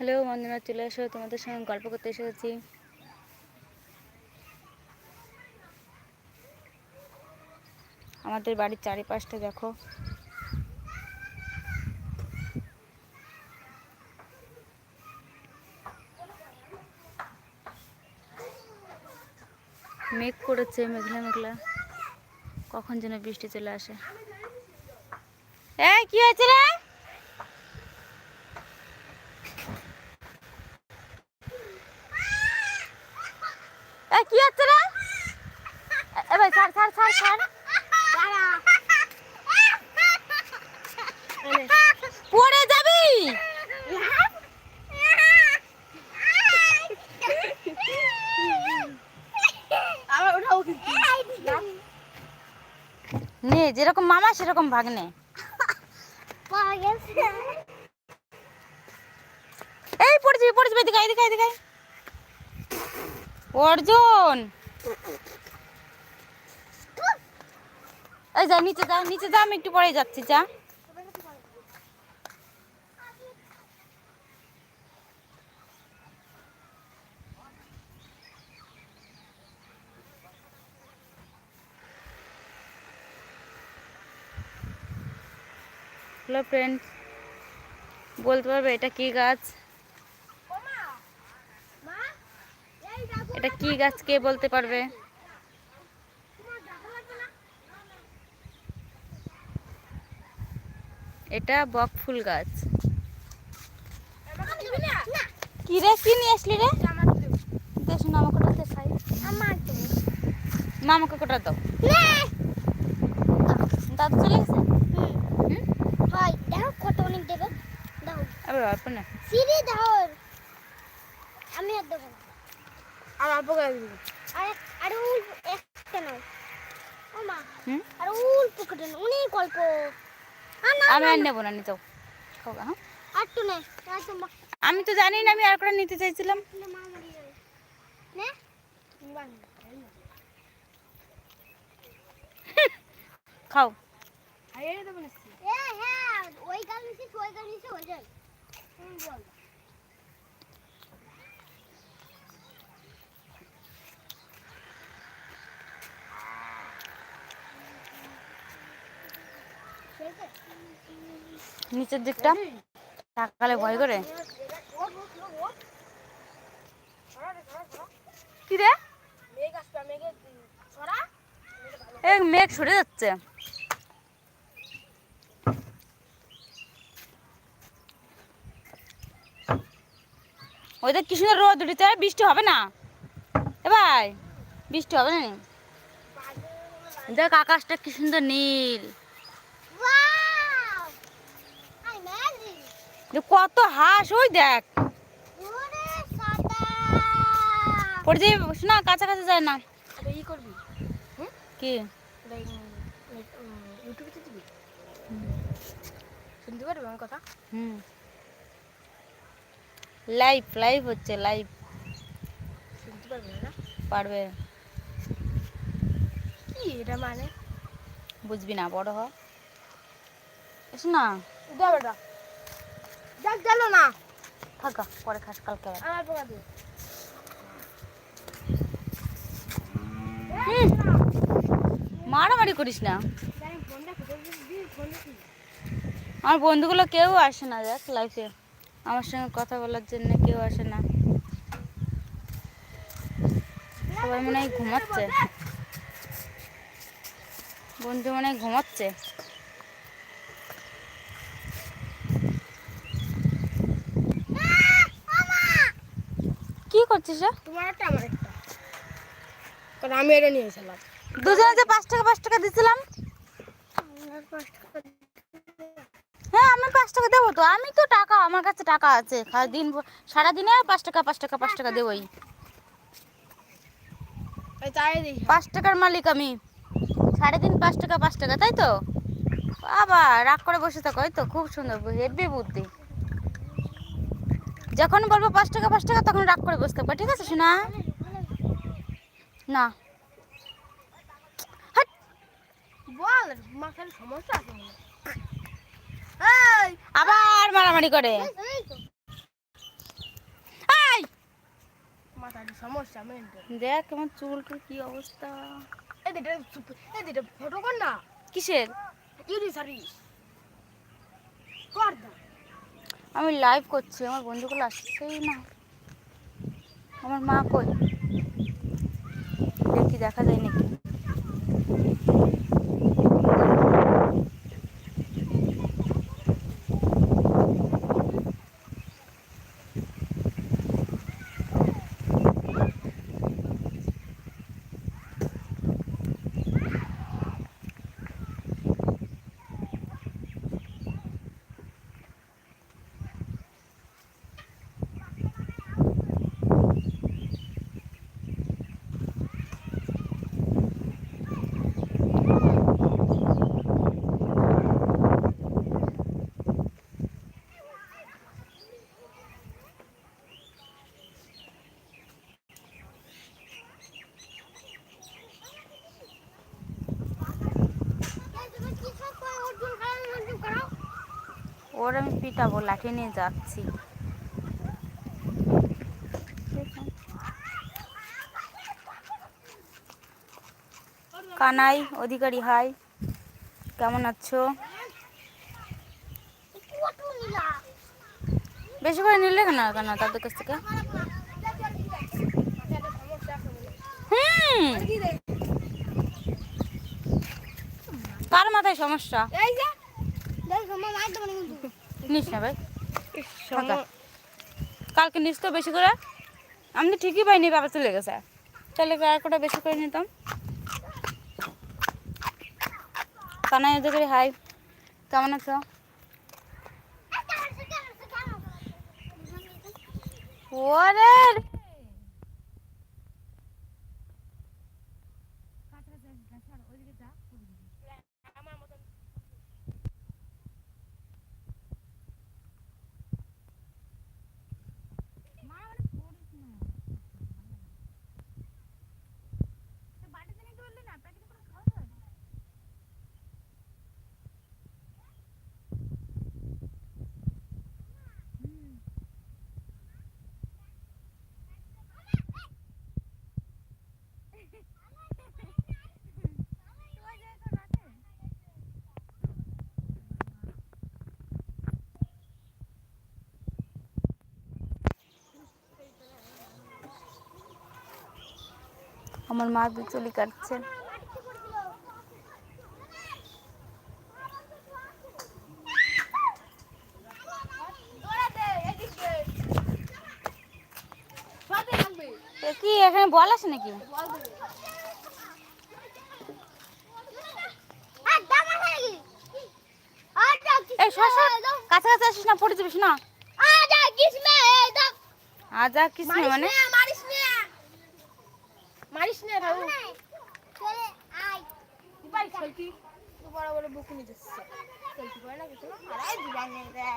Hello বন্ধুরা, চলে এসো, তোমাদের সঙ্গে গল্প করতে এসেছি। আমাদের বাড়ির চারিপাশটা দেখো। মেঘ করেছে, মেঘলা মেঘলা। কখন যেন বৃষ্টি চলে আসে। কি হয়েছে রে এই কি হচ্ছে রে এ- এ ভাই ছাড় ছাড় ছাড় ছাড় পড়ে যাবি? নে, যেরকম মামা, সেরকম ভাগ্নে। এই, পড়ে যাবি পড়ে যাবি, এদিকে এদিকে এদিকে অর্জুন। এই যা নিচে যা নিচে যা আমি একটু পরে যাচ্ছি যা। হ্যালো ফ্রেন্ড বলতে পারবে এটা কি গাছ? এটা কি গাছ কে বলতে পারবে তোমার দেখা লাগবে না এটা বক ফুল গাছ। কি রে কি নিয়ে আসলি রে? দেশ না আমাকে ওটা দে খাই আমার দিবি মা আমাকে কোটা দাও। না দাদু চলে গেছে? হয় কত অনেক দেবে দাও আবার অল্প না। সিঁড়ি দাও আমি আর দেবো আর অল্প করে দিবি। আর আর উল একটা নাও ও মা হুম? আর উল পকেটে অনেক অল্প। আমি আর নেব না নিতেও গা, হ্যাঁ? আমি তো জানি না আমি আর করে নিতে চাইছিলাম। খাও। হ্যাঁ ওই গাল ওই গাল নিছি নিচের দিকটা। তাকালে ভয় করে। কি রে? মেঘ সরে যাচ্ছে। ওইটা কি সুন্দর রোদ উঠেছে বৃষ্টি হবে না। এ ভাই, বৃষ্টি হবে না? দেখ আকাশটা কি সুন্দর নীল। কত হাঁস ওই দেখ। পড়ে যাই শোনা কাছাকাছি যায় না। ই করবি। কি? এটা ইউটিউবে দিবি? শুনতে পারবি আমার কথা? হুম। লাইভ লাইভ হচ্ছে লাইভ শুনতে পারবি না? পারবে। কি এটা মানে? বুঝবি না বড় হ। এসো না গেল না। থাকা পরে খাস কালকে আমার পোকা দিয়ে। মারামারি করিস না। আমার বন্ধুগুলো কেউ আসে না দেখ লাইফে আমার সঙ্গে কথা বলার জন্য কেউ আসে না। সবাই মনে হয় ঘুমাচ্ছে। বন্ধু মনে হয় ঘুমাচ্ছে। করছিস রে? তোমার একটা আমার একটা। কারণ আমি এটা নিয়ে দুজনে যে পাঁচ টাকা পাঁচ টাকা দিছিলাম। হ্যাঁ আমি পাঁচ টাকা দেবো তো। আমি তো টাকা আমার কাছে টাকা আছে। দিন সারাদিনে পাঁচ টাকা পাঁচ টাকা পাঁচ টাকা দেবোই। পাঁচ টাকার মালিক আমি। সাড়ে দিন পাঁচ টাকা পাঁচ টাকা তাই তো? বাবা রাগ করে বসে থাকো তো। খুব সুন্দর হেভি বুদ্ধি। যখন বলব পাঁচ টাকা পাঁচ টাকা তখন রাগ করে বসে থাকব ঠিক আছে শোনা? না। বল মাথার সমস্যা আছে আবার মারামারি করে। সমস্যা দেখ আমার চুলটার কি অবস্থা। এই ফটো কর না। কিসের? ইউরি সারিস কর দা। আমি লাইভ করছি আমার বন্ধুগুলো আসছেই না। আমার মা কই? দেখি দেখা যায় নাকি? ওর আমি পিটাবো, লাঠি নিয়ে যাচ্ছি। কানাই, অধিকারী, হাই। কেমন আছো? বেশি করে নিলে কেন কেন তাদের কাছ থেকে? কার মাথায় সমস্যা? নিস না ভাই। কালকে নিস তো বেশি করে। আমি ঠিকই পাইনি বাবা চলে গেছে। তাহলে আর কটা বেশি করে নিতাম। কানাই অধিকারী হাই। কেমন আছো? ওরে! আমার মা বিচুলি কাটছে। এ কি এখানে বল আছে নাকি? কাছাকাছি আসিস না পড়ে যাবিস না। আজা কিছু মানে? নে নে থাকু সেলফি বড় বড় বকুনি যাচ্ছে। সেলফি করে না কিছু আরে দিবান